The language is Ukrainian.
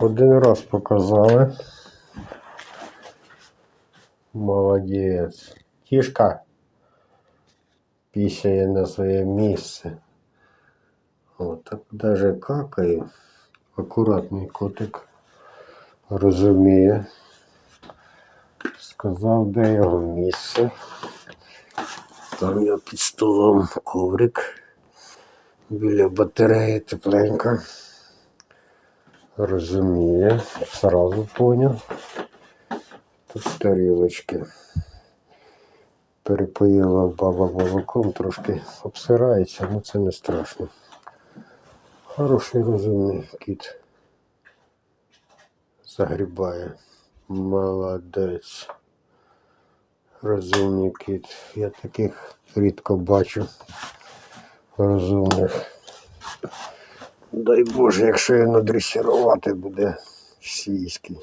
Один раз показали. Молодець. Тішка пісяє на своє місце. О, так даже какає. Акуратний котик розуміє. Сказав, де його місце. Там я під столом коврик. Біля батареї тепленько. Розуміє, сразу поняв. Тут тарілочки. Перепоїла баба молоком, трошки обсирається, але це не страшно. Хороший розумний кіт. Загрібає. Молодець. Розумний кіт. Я таких рідко бачу. Розумних. Дай Боже, якщо його надресірувати буде свійський.